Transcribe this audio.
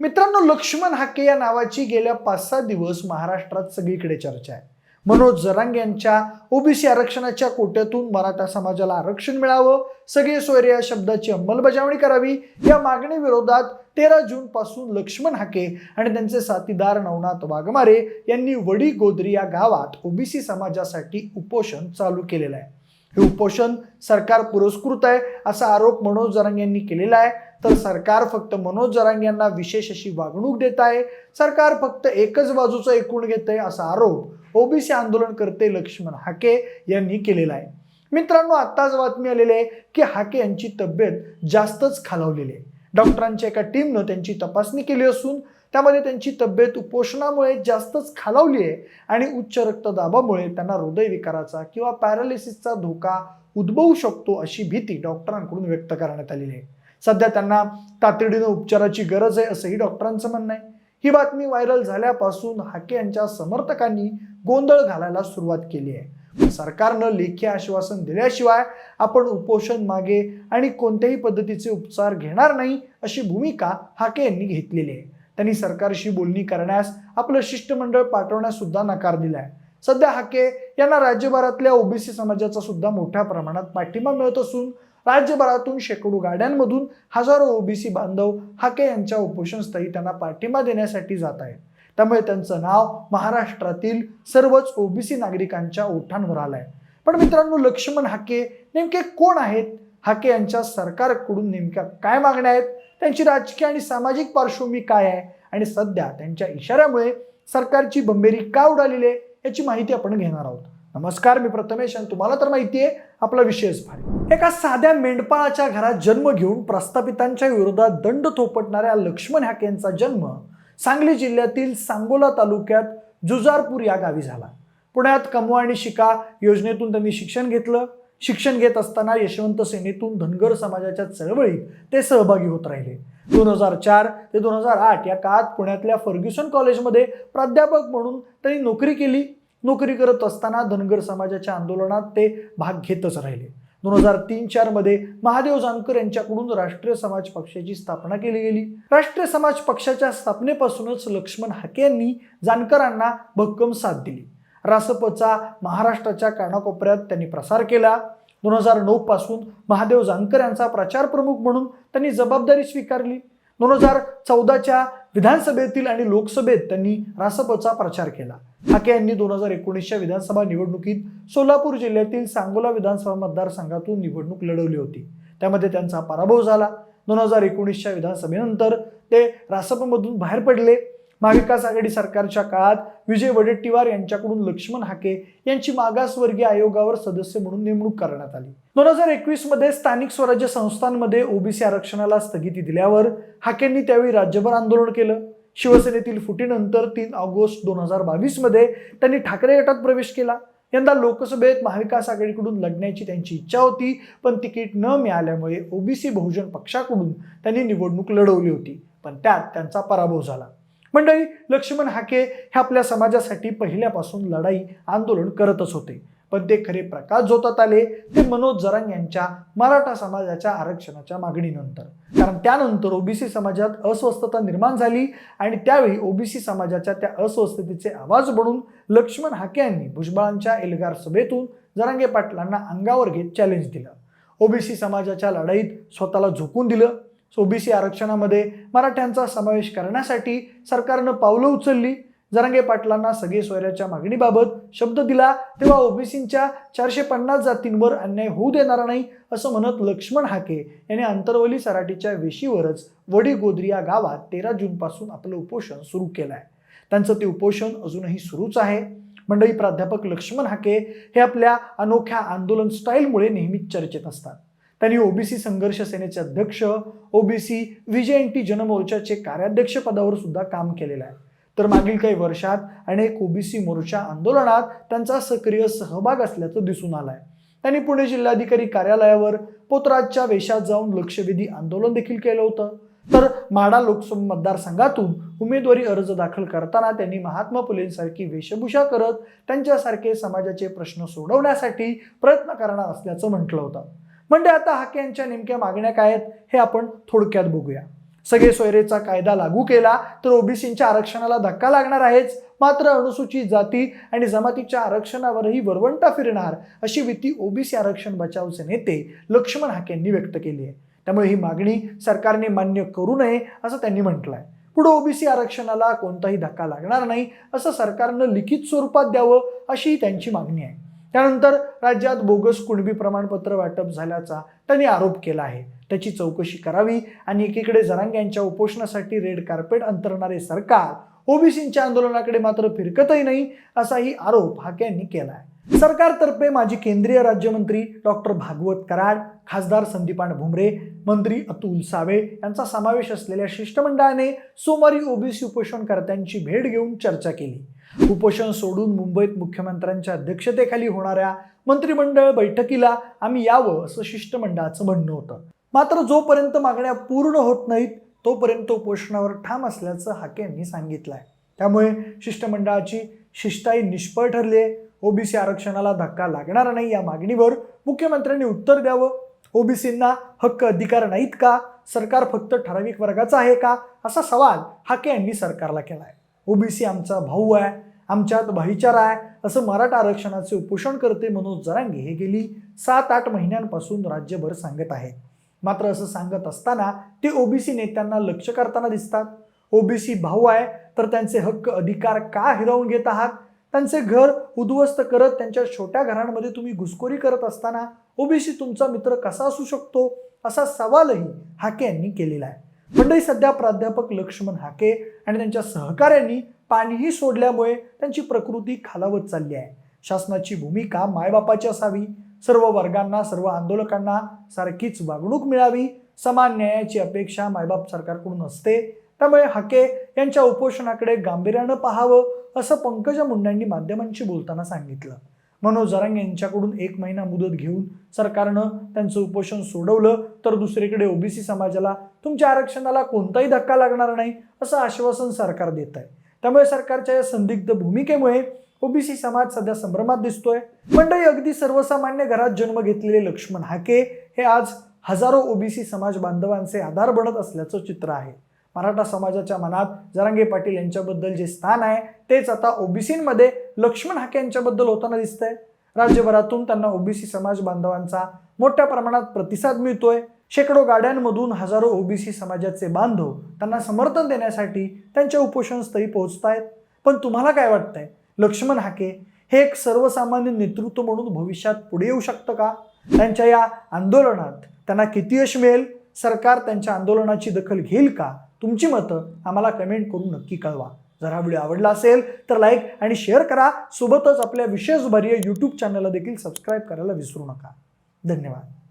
मित्रांनो लक्ष्मण हाके या नावाची गेल्या पाच सहा दिवस महाराष्ट्रात सगळीकडे चर्चा आहे. मनोज जरांग यांच्या ओबीसी आरक्षणाच्या कोट्यातून मराठा समाजाला आरक्षण मिळावं सगळे सोयरे या शब्दाची अंमलबजावणी करावी या मागणीविरोधात तेरा जून पासून लक्ष्मण हाके आणि त्यांचे साथीदार नवनाथ वाघमारे यांनी वडी गोदरी या गावात ओबीसी समाजासाठी उपोषण चालू केलेलं आहे. हे उपोषण सरकार पुरस्कृत आहे असा आरोप मनोज जरांग यांनी केलेला आहे. तर सरकार फक्त मनोज जरांगे यांना विशेष अशी वागणूक देत आहे. सरकार फक्त एकच बाजूचं एकूण घेत आहे असा आरोप ओबीसी आंदोलनकर्ते लक्ष्मण हाके यांनी केलेला आहे. मित्रांनो आत्ताच बातमी आलेली आहे की हाके यांची तब्येत जास्तच खालावलेली आहे. डॉक्टरांच्या एका टीमनं त्यांची तपासणी केली असून त्यामध्ये त्यांची तब्येत उपोषणामुळे जास्तच खालावली आहे आणि उच्च रक्तदाबामुळे त्यांना हृदयविकाराचा किंवा पॅरालिसिसचा धोका उद्भवू शकतो अशी भीती डॉक्टरांकडून व्यक्त करण्यात आलेली आहे. सध्या त्यांना तातडीनं उपचाराची गरज आहे असंही डॉक्टरांचं म्हणणं आहे. ही बातमी व्हायरल झाल्यापासून हाके यांच्या समर्थकांनी गोंधळ घालायला सुरुवात केली आहे. सरकारनं लेखी आश्वासन दिल्याशिवाय आपण उपोषण मागे आणि कोणत्याही पद्धतीचे उपचार घेणार नाही अशी भूमिका हाके यांनी घेतलेली आहे. त्यांनी सरकारशी बोलणी करण्यास आपलं शिष्टमंडळ पाठवण्यास सुद्धा नकार दिलाय. सध्या हाके यांना राज्यभरातल्या ओबीसी समाजाचा सुद्धा मोठ्या प्रमाणात पाठिंबा मिळत असून राज्यभरातून शेकडो गाड्यांमधून हजारो ओबीसी बांधव हाके यांच्या उपोषणस्थळी त्यांना पाठिंबा देण्यासाठी जात आहेत. त्यामुळे त्यांचं नाव महाराष्ट्रातील सर्वच ओबीसी नागरिकांच्या ओठांवर आलंय. पण मित्रांनो लक्ष्मण हाके नेमके कोण आहेत? हाके यांच्या सरकारकडून नेमक्या काय मागण्या आहेत? त्यांची राजकीय आणि सामाजिक पार्श्वभूमी काय आहे? आणि सध्या त्यांच्या इशाऱ्यामुळे सरकारची बंबेरी का उडालेली आहे याची माहिती आपण घेणार आहोत. नमस्कार मी प्रथमेश आणि तुम्हाला तर माहिती आहे आपला विशेष भारी. एका साध्या मेंढपाळाच्या घरात जन्म घेऊन प्रस्थापितांच्या विरोधात दंड थोपटणाऱ्या लक्ष्मण हॅक यांचा जन्म सांगली जिल्ह्यातील सांगोला तालुक्यात जुजारपूर या गावी झाला. पुण्यात कमवा आणि शिका योजनेतून त्यांनी शिक्षण घेतलं. शिक्षण घेत असताना यशवंत सेनेतून धनगर समाजाच्या चळवळीत ते सहभागी होत राहिले. दोन हजार चार ते दोन हजार आठ या काळात पुण्यातल्या फर्ग्युसन कॉलेजमध्ये प्राध्यापक म्हणून त्यांनी नोकरी केली. नोकरी करत असताना धनगर समाजाच्या आंदोलनात ते भाग घेतच राहिले. दोन हजार तीन चारमध्ये महादेव जानकर यांच्याकडून राष्ट्रीय समाज पक्षाची स्थापना केली गेली. राष्ट्रीय समाज पक्षाच्या स्थापनेपासूनच लक्ष्मण हाके यांनी जानकरांना भक्कम साथ दिली. रासपचा महाराष्ट्राच्या कानाकोपऱ्यात त्यांनी प्रसार केला. दोन हजार नऊ पासून महादेव जानकर यांचा प्रचार प्रमुख म्हणून त्यांनी जबाबदारी स्वीकारली. दोन हजार चौदाच्या विधानसभेतील आणि लोकसभेत त्यांनी रासपचा प्रचार केला. हाके यांनी दोन हजार एकोणीसच्या विधानसभा निवडणुकीत सोलापूर जिल्ह्यातील सांगोला विधानसभा मतदारसंघातून निवडणूक लढवली होती. त्यामध्ये त्यांचा पराभव झाला. दोन हजार एकोणीसच्या विधानसभेनंतर ते रासपमधून बाहेर पडले. महाविकास आघाडी सरकारच्या काळात विजय वडेट्टीवार यांच्याकडून लक्ष्मण हाके यांची मागासवर्गीय आयोगावर सदस्य म्हणून नेमणूक करण्यात आली. दोन हजार एकवीसमध्ये स्थानिक स्वराज्य संस्थांमध्ये ओबीसी आरक्षणाला स्थगिती दिल्यावर हाकेंनी त्यावेळी राज्यभर आंदोलन केलं. शिवसेनेतील फुटीनंतर तीन ऑगस्ट दोन हजार बावीसमध्ये त्यांनी ठाकरे गटात प्रवेश केला. यंदा लोकसभेत महाविकास आघाडीकडून लढण्याची त्यांची इच्छा होती पण तिकीट न मिळाल्यामुळे ओबीसी बहुजन पक्षाकडून त्यांनी निवडणूक लढवली होती. पण त्यात त्यांचा पराभव झाला. मंडळी लक्ष्मण हाके हे आपल्या समाजासाठी पहिल्यापासून लढाई आंदोलन करतच होते. पण ते खरे प्रकाश जोतात आले ते मनोज जरांग यांच्या मराठा समाजाच्या आरक्षणाच्या मागणीनंतर. कारण त्यानंतर ओबीसी समाजात अस्वस्थता निर्माण झाली आणि त्यावेळी ओबीसी समाजाच्या त्या अस्वस्थतेचे आवाज बनून लक्ष्मण हाके यांनी भुजबळांच्या एल्गार सभेतून जरांगे पाटलांना अंगावर घेत चॅलेंज दिलं. ओबीसी समाजाच्या लढाईत स्वतःला झोकून दिलं. ओबीसी आरक्षणामध्ये मराठ्यांचा समावेश करण्यासाठी सरकारनं पावलं उचलली. जरांगे पाटलांना सगळे सोयऱ्याच्या मागणीबाबत शब्द दिला तेव्हा ओबीसींच्या चारशे पन्नास जातींवर अन्याय होऊ देणार नाही असं म्हणत लक्ष्मण हाके यांनी आंतरवली सराटीच्या वेशीवरच वडी गोदरी या गावात तेरा जूनपासून आपलं उपोषण सुरू केलं आहे त्यांचं ते उपोषण अजूनही सुरूच आहे. मंडळी प्राध्यापक लक्ष्मण हाके हे आपल्या अनोख्या आंदोलन स्टाईलमुळे नेहमीच चर्चेत असतात. त्यांनी ओबीसी संघर्ष सेनेचे अध्यक्ष O B C Vijay N T जनमोर्चाचे कार्याध्यक्ष पदावर सुद्धा काम केलेलं आहे. तर मागील काही वर्षात अनेक ओबीसी मोर्चा आंदोलनात त्यांचा सक्रिय सहभाग असल्याचं दिसून आलंय. त्यांनी पुणे जिल्हाधिकारी कार्यालयावर पोतराजच्या वेशात जाऊन लक्षवेधी आंदोलन देखील केलं होतं. तर माडा लोकसभा मतदारसंघातून उमेदवारी अर्ज दाखल करताना त्यांनी महात्मा फुलेंसारखी वेशभूषा करत त्यांच्यासारखे समाजाचे प्रश्न सोडवण्यासाठी प्रयत्न करणार असल्याचं म्हटलं होतं. म्हणजे आता हाके यांच्या नेमक्या मागण्या काय आहेत हे आपण थोडक्यात बघूया. सगळे सोयरेचा कायदा लागू केला तर ओबीसींच्या आरक्षणाला धक्का लागणार आहेच. मात्र अनुसूचित जाती आणि जमातीच्या आरक्षणावरही वरवंटा फिरणार अशी भीती ओबीसी आरक्षण बचावचे नेते लक्ष्मण हाके यांनी व्यक्त केली आहे. त्यामुळे ही मागणी सरकारने मान्य करू नये असं त्यांनी म्हटलंय. पुढे ओबीसी आरक्षणाला कोणताही धक्का लागणार नाही असं सरकारनं लिखित स्वरूपात द्यावं अशी त्यांची मागणी आहे. त्यानंतर राज्यात बोगस कुणबी प्रमाणपत्र वाटप झाल्याचा त्यांनी आरोप केला आहे. त्याची चौकशी करावी आणि एकीकडे जरांग्यांच्या उपोषणासाठी रेड कार्पेट अंतरणारे सरकार ओबीसींच्या आंदोलनाकडे मात्र फिरकतही नाही असाही आरोप हाके यांनी केला आहे सरकारतर्फे माजी केंद्रीय राज्यमंत्री डॉक्टर भागवत कराड खासदार संदीपान भुमरे मंत्री अतुल सावे यांचा समावेश असलेल्या शिष्टमंडळाने सोमवारी ओबीसी उपोषणकर्त्यांची भेट घेऊन चर्चा केली. उपोषण सोडून मुंबईत मुख्यमंत्र्यांच्या अध्यक्षतेखाली होणाऱ्या मंत्रिमंडळ बैठकीला आम्ही यावं असं शिष्टमंडळाचं म्हणणं होतं. मात्र जोपर्यंत मागण्या पूर्ण होत नाहीत तोपर्यंत उपोषणावर ठाम असल्याचं हाके यांनी सांगितलं आहे त्यामुळे शिष्टमंडळाची शिष्टाई निष्फळ ठरली आहे ओबीसी आरक्षणाला धक्का लागणार नाही या मागणीवर मुख्यमंत्र्यांनी उत्तर द्यावं? ओबीसींना हक्क अधिकार नाहीत का? सरकार फक्त ठराविक वर्गाचा आहे का? असा सवाल हाके यांनी सरकारला केला आहे ओबीसी आमचा भाऊ आहे आमच्यात भाईचारा आहे असं मराठा आरक्षणाचे उपोषण करते मनोज जरांगे हे गेली सात आठ महिन्यांपासून राज्यभर सांगत आहेत. मात्र असं सांगत असताना ते ओबीसी नेत्यांना लक्ष करताना दिसतात. ओबीसी भाऊ आहे तर त्यांचे हक्क अधिकार का हिरावून घेत आहात? त्यांचे घर उद्ध्वस्त करत त्यांच्या छोट्या घरांमध्ये तुम्ही घुसखोरी करत असताना ओबीसी तुमचा मित्र कसा असू शकतो? असा सवालही हाके यांनी केलेला आहे. मंडळी सध्या प्राध्यापक लक्ष्मण हाके आणि त्यांच्या सहकाऱ्यांनी पाणीही सोडल्यामुळे त्यांची प्रकृती खालावत चालली आहे. शासनाची भूमिका मायबापाची असावी सर्व वर्गांना सर्व आंदोलकांना सारखीच वागणूक मिळावी समान न्यायाची अपेक्षा मायबाप सरकारकडून असते. त्यामुळे हाके यांच्या उपोषणाकडे गांभीर्यानं पाहावं असं पंकजा मुंडांनी माध्यमांशी बोलताना सांगितलं. मनोज जरांग यांच्याकडून एक महिना मुदत घेऊन सरकारनं त्यांचं उपोषण सोडवलं तर दुसरीकडे ओबीसी समाजाला तुमच्या आरक्षणाला कोणताही धक्का लागणार नाही असं आश्वासन सरकार देत आहे त्यामुळे सरकारच्या या संदिग्ध भूमिकेमुळे ओबीसी समाज सध्या संभ्रमात दिसतोय. मंडळी अगदी सर्वसामान्य घरात जन्म घेतलेले लक्ष्मण हाके हे आज हजारो ओबीसी समाज बांधवांचे आधार बनत असल्याचं चित्र आहे. मराठा समाजाच्या मनात जरांगे पाटील यांच्याबद्दल जे स्थान आहे तेच आता ओबीसीमध्ये लक्ष्मण हाके यांच्याबद्दल होताना दिसतंय. राज्यभरातून त्यांना ओबीसी समाज बांधवांचा मोठ्या प्रमाणात प्रतिसाद मिळतोय. शेकडो गाड्यांमधून हजारो ओबीसी समाजाचे बांधव त्यांना समर्थन देण्यासाठी त्यांच्या उपोषणस्थळी आहेत पण तुम्हाला काय वाटतंय? लक्ष्मण हाके हे एक सर्वसामान्य नेतृत्व म्हणून भविष्यात पुढे येऊ शकतं का? त्यांच्या या आंदोलनात त्यांना किती यश मिळेल? सरकार त्यांच्या आंदोलनाची दखल घेईल का? तुमची मतं आम्हाला कमेंट करून नक्की कळवा. जर हा व्हिडिओ आवडला असेल तर लाईक आणि शेअर करा. सोबतच आपल्या विशेष भरीय यूट्यूब चॅनलला देखील सबस्क्राईब करायला विसरू नका. धन्यवाद.